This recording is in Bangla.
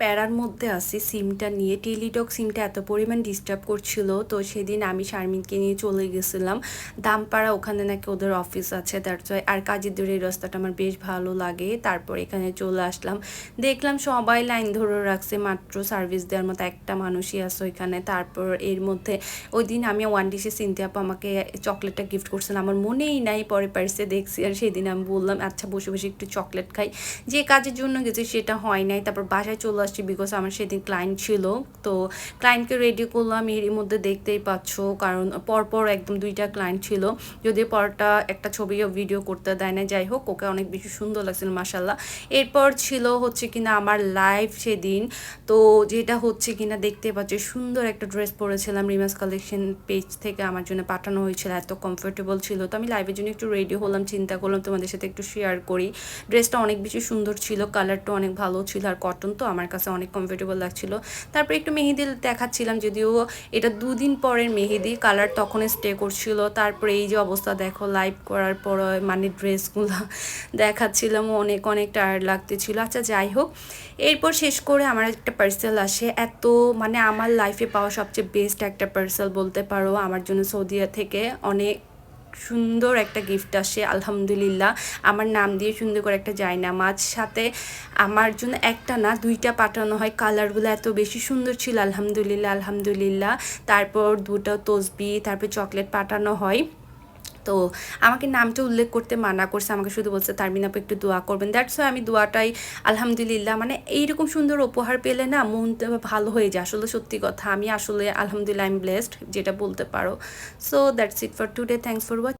প্যারার মধ্যে আছি সিমটা নিয়ে। টেলিটক সিমটা এত পরিমাণ ডিস্টার্ব করছিল, তো সেদিন আমি শারমিনকে নিয়ে চলে গেছিলাম। দামপাড়া ওখানে নাকি ওদের অফিস আছে তার আর কাজীদের এই রাস্তাটা আমার বেশ ভালো লাগে। তারপর এখানে চলে আসলাম। দেখলাম সবাই লাইন ধরে রাখছে, মাত্র সার্ভিস দেওয়ার মতো একটা মানুষই আছে ওইখানে। তারপর এর মধ্যে ওই দিন আমি ওয়ান ডিশে চিনতে আপা আমাকে চকলেটটা গিফট করছিলাম আমার মনেই নাই পরে পার্সে দেখছি। আর সেদিন আমি বললাম আচ্ছা বসে বসে একটু চকলেট খাই। যে কাজের জন্য গেছি সেটা হয় নাই। তারপর বাসায় চলে আসছি বিকজ আমার সেদিন ক্লায়েন্ট ছিল। তো ক্লায়েন্টকে রেডি করলাম এরই মধ্যে দেখতেই পাচ্ছ, কারণ পরপর একদম দুইটা ক্লায়েন্ট ছিল। যদি পরটা একটা ছবি ভিডিও করতে দেয় না, যাই হোক, ওকে অনেক বেশি সুন্দর লাগছিল মাসাল্লাহ এরপর ছিল হচ্ছে কিনা আমার লাইভ সেদিন। তো যেটা হচ্ছে কিনা দেখতে পাচ্ছি, সুন্দর একটা ড্রেস পরেছিলাম রিমাস কালেকশন পেজ থেকে আমার জন্য পাঠানো হয়েছিল, এত কমফোর্টেবল ছিল। তো আমি লাইভের জন্য একটু রেডি হলাম, চিন্তা করলাম তোমাদের সাথে একটু শেয়ার করি। ড্রেসটা অনেক বেশি সুন্দর ছিল কালারটা অনেক ভালো ছিল, আর কটন তো আমার কাছে অনেক কমফোর্টেবল লাগছিল। তারপর একটু মেহেদি দেখাচ্ছিলাম যদিও এটা দুদিন পরের মেহেদি কালার তখন স্টে করছিল। তারপরে এই যে অবস্থা দেখো লাইভ করার পর মানে ড্রেসগুলো দেখাচ্ছিলাম, অনেক অনেক টায়ার্ড লাগতেছিল। আচ্ছা যাই হোক, এরপর শেষ করে আমার একটা পার্সেল আসে। এত মানে আমার লাইফে পাওয়া সবচেয়ে বেস্ট একটা পার্সেল বলতে পারো, আমার জন্য সৌদিয়া থেকে অনেক সুন্দর একটা গিফট আসে, আলহামদুলিল্লাহ। আমার নাম দিয়ে সুন্দর করে একটা জায়নামাজ সাথে আমার জন্য একটা না, দুইটা পাঠানো হয়। কালারগুলো এত বেশি সুন্দর ছিল, আলহামদুলিল্লাহ আলহামদুলিল্লাহ। তারপর দুটো তসবি, তারপর চকলেট পাঠানো হয়। তো আমাকে নামটা উল্লেখ করতে মানা করছে, আমাকে শুধু বলছে, তারমিন আপু, একটু দোয়া করবেন। দ্যাটস আমি দোয়াটাই, আলহামদুলিল্লাহ মানে এইরকম সুন্দর উপহার পেলে না মনটা ভালো হয়ে যায়, আসলে সত্যি কথা। আমি আসলে, আলহামদুলিল্লাহ আই এম ব্লেসড যেটা বলতে পারো। So that's it for today thanks for watch